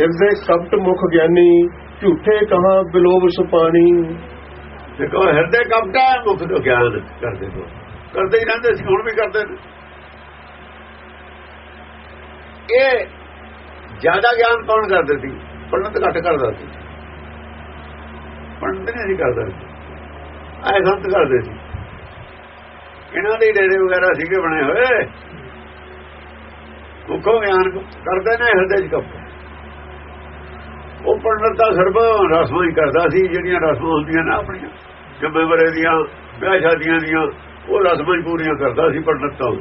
ਹਿਰਦੇ ਕਪਟ ਮੁਖ ਗਿਆਨੀ, ਝੂਠੇ ਕਹਾ ਬਿਲੋਬ ਸੁਪਾਣੀ। ਦੇਖੋ, ਹਿਰਦੇ ਕਪਟਾ ਮੁਖ ਤੋਂ ਗਿਆਨ ਕਰਦੇ ਤੋਂ ਕਰਦੇ ਹੀ ਰਹਿੰਦੇ ਸੀ, ਹੁਣ ਵੀ ਕਰਦੇ ਨੇ। ਇਹ ਜ਼ਿਆਦਾ ਗਿਆਨ ਕੌਣ ਕਰਦੇ ਸੀ? ਪੰਡਤ ਘੱਟ ਕਰਦਾ ਸੀ। ਪੰਡਤ ਨਹੀਂ ਸੀ ਕਰਦਾ ਆਏ ਸੰਤ ਕਰਦੇ ਸੀ। ਇਹਨਾਂ ਦੇ ਡੇਰੇ ਵਗੈਰਾ ਸੀਗੇ ਬਣੇ ਹੋਏ। ਮੁਖੋਂ ਗਿਆਨ ਕਰਦੇ ਨੇ, ਹਿਰਦੇ ਚ ਕਪਟ। ਉਹ ਪੰਡਤ ਦਾ ਸਰਬ ਰਸਮਾਂ ਹੀ ਕਰਦਾ ਸੀ, ਜਿਹੜੀਆਂ ਰਸਮਾਂ ਹੁੰਦੀਆਂ ਨਾ ਆਪਣੀਆਂ, ਜੰਮੇ ਬਰੇ ਦੀਆਂ, ਵਿਆਹ ਸ਼ਾਦੀਆਂ ਦੀਆਂ, ਉਹ ਰਸਮਾਂ ਹੀ ਪੂਰੀਆਂ ਕਰਦਾ ਸੀ ਪੰਡਤ ਤਾਂ।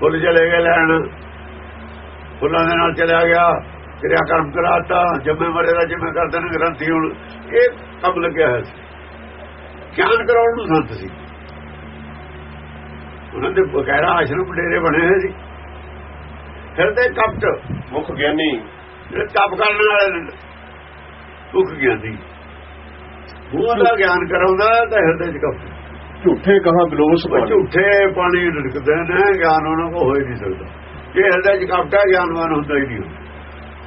ਫੁੱਲ ਚਲੇ ਗਏ ਲੈਣ, ਫੁੱਲਾਂ ਦੇ ਨਾਲ ਚਲਿਆ ਗਿਆ ਕਿਰਿਆ ਕਰਮ ਕਰਾਤਾ, ਜੰਮੇ ਮਰੇ ਦਾ ਜਿਵੇਂ ਕਰਦੇ ਨੇ ਗ੍ਰੰਥੀ ਹੁਣ, ਇਹ ਕੰਮ ਲੱਗਿਆ ਹੈ ਗਿਆਨ ਕਰਾਉਣ ਨੂੰ ਸੰਤ ਸੀ। ਉਹਨਾਂ ਦੇ ਬਕਾਇਦਾ ਆਸ਼ਰਮ ਡੇਰੇ ਬਣੇ ਹੋਏ ਸੀ। ਫਿਰ ਤੇ ਕਪਟ, ਮੁਖ ਗਿਆਨੀ ਜਿਹੜੇ ਤਪ ਕਰਨ ਵਾਲੇ ਨੇ। ਭੁੱਖ ਗਿਆਨੀ ਉਹ ਦਾ ਗਿਆਨ ਕਰਾਉਂਦਾ ਤਾਂ ਹਿਰਦੇ ਚ ਕਪਟ ਝੂਠੇ ਕਹਾ ਸੁਪਾਣੀ ਝੂਠੇ ਪਾਣੀ ਰੜਕਦੇ ਨੇ ਗਿਆਨ ਉਹਨਾਂ ਕੋ ਹੋ ਹੀ ਨਹੀਂ ਸਕਦਾ। ਜੇ ਹਿਰਦੇ ਚ ਕਪਟ ਗਿਆਨਵਾਨ ਹੁੰਦਾ ਹੀ ਨਹੀਂ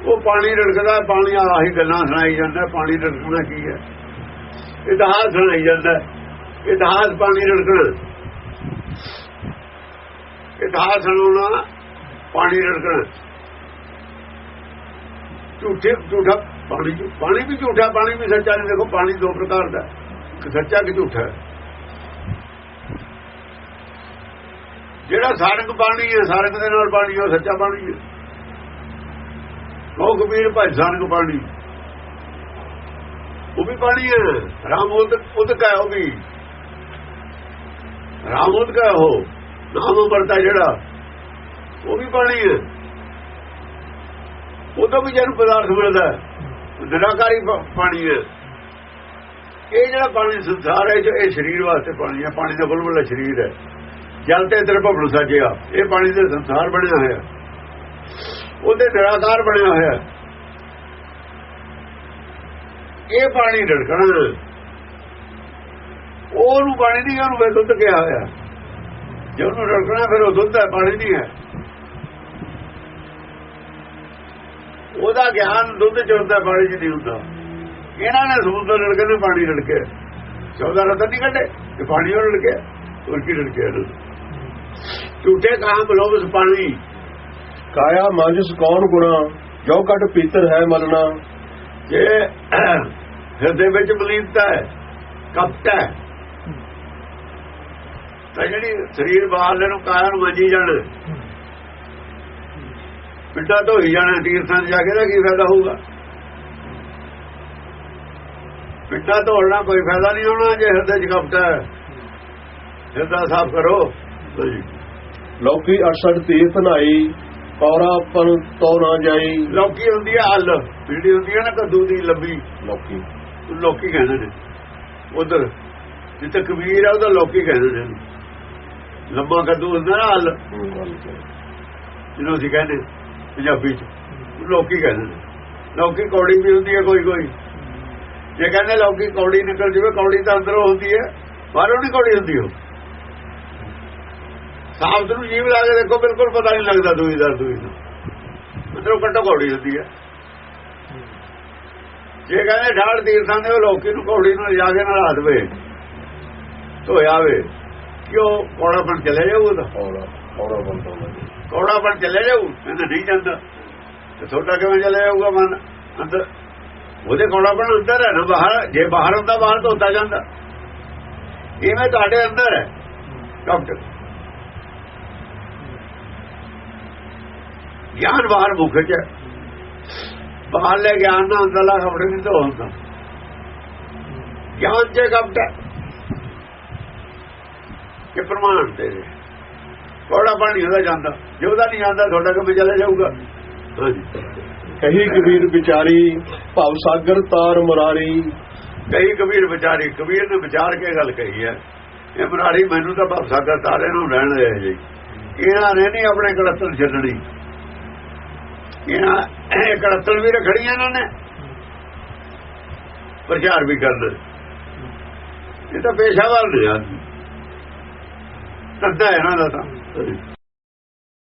ਉਹ ਪਾਣੀ ਰੜਕਦਾ ਪਾਣੀ ਆਹੀ ਗੱਲਾਂ ਸੁਣਾਈ ਜਾਂਦਾ ਪਾਣੀ ਰੜਕਣਾ ਕੀ ਹੈ? ਇਤਿਹਾਸ ਸੁਣਾਈ ਜਾਂਦਾ। ਇਤਿਹਾਸ ਪਾਣੀ ਰੜਕਣਾ। ਇਤਿਹਾਸ ਸੁਣਾਉਣਾ ਪਾਣੀ ਰੜਕਣਾ। ਝੂਠੇ, ਝੂਠਾ ਪਾਣੀ ਪਾਣੀ ਵੀ ਝੂਠਾ, ਪਾਣੀ ਵੀ ਸੱਚਾ ਨਹੀਂ, ਦੇਖੋ ਪਾਣੀ ਦੋ ਪ੍ਰਕਾਰ ਦਾ ਇੱਕ ਸੱਚਾ ਕਿ ਝੂਠਾ ਜਿਹੜਾ ਸਾਰੰਗ ਪਾਣੀ ਹੈ, ਸਾਰੰਗ ਦੇ ਨਾਲ ਪਾਣੀ ਉਹ ਸੱਚਾ ਪਾਣੀ ਹੈ। ਉਹ ਕਬੀਰ ਭਾਈ ਸਾਰੰਗ ਪਾਣੀ। ਉਹ ਵੀ ਪਾਣੀ ਹੈ। ਰਾਮ ਉਦ ਉਦ ਕਾ ਉਹ ਵੀ। ਰਾਮ ਉਦ ਕਾ ਹੋ ਨਾਮ ਵਰਤਾ ਜਿਹੜਾ, ਉਹ ਵੀ ਪਾਣੀ ਹੈ। ਉਹ ਤੋਂ ਵੀ ਜਨ ਪਦਾਰਥ ਮਿਲਦਾ ਨਿਰਾਕਾਰੀ ਪਾਣੀ ਹੈ। ਇਹ ਜਿਹੜਾ ਪਾਣੀ ਸੰਸਾਰ ਹੈ, ਜੋ ਇਹ ਸਰੀਰ ਵਾਸਤੇ ਪਾਣੀ ਹੈ। ਪਾਣੀ ਦਾ ਬੁਲਬੁਲਾ ਸਰੀਰ ਹੈ। ਜਲ ਤੇ ਤੇਰੇ ਭਵਨ ਸਾਜਿਆ। ਇਹ ਪਾਣੀ ਦੇ ਸੰਸਾਰ ਬਣਿਆ ਹੋਇਆ। ਉਹਦੇ ਨਿਰਾਕਾਰ ਬਣਿਆ ਹੋਇਆ। ਇਹ ਪਾਣੀ ਢੜਕਣਾ ਉਹਨੂੰ ਪਾਣੀ ਨਹੀਂ, ਉਹਨੂੰ ਵੇ ਦੁੱਧ ਕਿਹਾ ਹੋਇਆ। ਜੇ ਉਹਨੂੰ ਢੜਕਣਾ, ਫਿਰ ਉਹ ਦੁੱਧ ਹੈ, ਪਾਣੀ ਨਹੀਂ ਹੈ। ਉਹਦਾ ਗਿਆਨ ਦੁੱਧ ਚ ਹੁੰਦਾ ਪਾਣੀ ਚ ਨਹੀਂ ਹੁੰਦਾ। ਇਹਨਾਂ ਨੇ ਸਮੁੰਦਰ ਲੜਕੇ ਨੇ ਪਾਣੀ ਲੜਕੇ 14 ਰਤਨ ਨਹੀਂ ਕੱਢੇ ਤੇ ਪਾਣੀ ਉਹ ਲੜਕੇ ਹੋਰ ਕੀ ਲੜਕੇ? ਝੂਠੇ ਕਹਾਂ ਬਲੋਬਸ ਪਾਣੀ ਕਾਇਆ ਮਾਨਸ ਕੌਣ ਗੁਣਾ ਜੋ ਕਟ ਪੀਤਰ ਹੈ ਮਲਣਾ ਜੇ ਹਿਰਦੇ ਵਿੱਚ ਮਲੀਨਤਾ ਹੈ ਕਪਟ ਹੈ ਤਾਂ ਜਿਹੜੀ ਸਰੀਰ ਬਾਹਰਲੇ ਨੂੰ ਕਾਇਆ ਨੂੰ ਮੰਜੀ ਜਾਣਾ। ਪਿੱਟਾ ਧੋਈ ਜਾਣਾ ਤੀਰਥਾਂ ਜਾ ਕੇ ਦਾ ਕੀ ਫਾਇਦਾ ਹੋਊਗਾ? ਪਿੱਟਾ ਧੋਣਾ ਕੋਈ ਫਾਇਦਾ ਨਹੀਂ ਹੋਣਾ ਜੇ ਹਿਰਦੇ 'ਚ ਕਪਟ ਹੈ। ਹਿਰਦਾ ਸਾਫ਼ ਕਰੋ। ਲੋਕੀ 68 ਤੀਰਥ ਨਾਈ ਪੌਰਾ ਪਨ ਤੋ ਨਾ ਜਾਈ। ਲੌਕੀ ਹੁੰਦੀ ਹੈ ਹੱਲ ਪੀੜੀ ਹੁੰਦੀ ਹੈ ਨਾ ਕੱਦੂ ਦੀ ਲੰਬੀ। ਲੋਕੀ। ਲੋਕੀ ਕਹਿੰਦੇ ਨੇ। ਉਧਰ ਜਿੱਥੇ ਕਬੀਰ ਆ ਉਹਦਾ ਲੋਕੀ ਕਹਿੰਦੇ ਨੇ। ਲੰਬਾ ਕੱਦੂ ਹੁੰਦਾ ਨਾ ਹੱਲ ਜਿਹਨੂੰ ਅਸੀਂ ਕਹਿੰਦੇ। ਪੰਜਾਬੀ ਚ। ਲੋਕੀ ਕਹਿੰਦੇ ਨੇ ਲੋਕੀ ਕੌੜੀ ਵੀ ਹੁੰਦੀ ਹੈ ਕੋਈ ਕੋਈ। ਜੇ ਕਹਿੰਦੇ ਲੋਕੀ ਕੌੜੀ ਨਿਕਲ ਜਵੇ, ਕੌੜੀ ਤਾਂ ਅੰਦਰੋਂ ਹੁੰਦੀ ਹੈ, ਬਾਹਰੋਂ ਨਹੀਂ ਕੌੜੀ ਹੁੰਦੀ ਉਹ। ਸਾਫ਼ ਨੂੰ ਜੀਵ ਲਾ ਕੇ ਦੇਖੋ, ਬਿਲਕੁਲ ਪਤਾ ਨਹੀਂ ਲੱਗਦਾ ਦੂਈ ਦਾ, ਦੂਈ ਨੂੰ ਅੰਦਰੋਂ ਕੱਟੋ ਕੌੜੀ ਹੁੰਦੀ ਹੈ। ਜੇ ਕਹਿੰਦੇ ਢਾਲ ਤੀਰਥਾਂ ਦੇ ਉਹ ਲੋਕੀ ਨੂੰ ਕੌੜੀ ਨਾਲ ਜਾ ਕੇ ਨਾਲ ਹੱਥ ਵੇ ਧੋਇਆ ਵੇ ਕਿਉਂ ਕੌੜਾਪਣ ਚਲੇ ਜਾਊ ਉਹਦਾ ਪੌਰਾ ਪੌਰਾ ਬੰਦਾ ਕੌੜਾਪਣ ਚਲੇ ਜਾਊ ਕਹਿੰਦਾ ਨਹੀਂ ਜਾਂਦਾ। ਤੇ ਤੁਹਾਡਾ ਕਿਵੇਂ ਚਲੇ ਜਾਊਗਾ ਮਨ? ਅੰਦਰ ਉਹਦੇ ਕੌੜਾਪਣ ਅੰਦਰ ਹੈ ਨਾ, ਬਾਹਰ, ਜੇ ਬਾਹਰ ਹੁੰਦਾ, ਬਾਹਰ ਧੋਤਾ ਜਾਂਦਾ। ਇਵੇਂ ਤੁਹਾਡੇ ਅੰਦਰ ਹੈ। ਡਾਕਟਰ। ਗਿਆਨ ਬਾਹਰ ਮੁਖ ਚ ਹੈ। ਬਾਹਰਲੇ ਗਿਆਨ ਨਾਲ ਅੰਦਰਲਾ ਕਪੜੇ ਨਹੀਂ ਧੋ ਹੁੰਦਾ ਗਿਆਨ ਚ ਕਪਟ ਹੈ ਕਿ ਪ੍ਰਮਾਣ ਤੇ ਕੋੜਾ ਪਾਣੀ ਉਹਦਾ ਜਾਂਦਾ। ਜੇ ਉਹਦਾ ਨਹੀਂ ਜਾਂਦਾ ਤੁਹਾਡਾ ਕਿਵੇਂ ਚਲੇ ਜਾਊਗਾ। ਹਾਂਜੀ। ਕਹੀ ਕਬੀਰ ਵਿਚਾਰੀ ਭਵ ਸਾਗਰ ਤਾਰ ਮੁਰਾਰੀ। ਕਈ ਕਬੀਰ ਵਿਚਾਰੀ ਕਬੀਰ ਨੇ ਵਿਚਾਰ ਕੇ ਗੱਲ ਕਹੀ ਹੈ। ਇਹ ਮਰਾਰੀ ਮੈਨੂੰ ਤਾਂ ਭਵ ਸਾਗਰ ਤਾਰੇ ਨੂੰ ਰਹਿਣ ਦੇ ਜੀ। ਇਹਨਾਂ ਨੇ ਨਹੀਂ ਆਪਣੇ ਕੜਤਲ ਛੱਡਣੀ। ਇਹਨਾਂ ਇਹ ਕੜਤਲ ਵੀ ਰੱਖੜੀਆਂ ਇਹਨਾਂ ਨੇ। ਪ੍ਰਚਾਰ ਵੀ ਕਰਨਾ। ਇਹ ਤਾਂ ਪੇਸ਼ਾਵਰ ਨੇ ਧੰਦਾ ਹੈ ਇਹਨਾਂ ਦਾ ਤਾਂ। Hey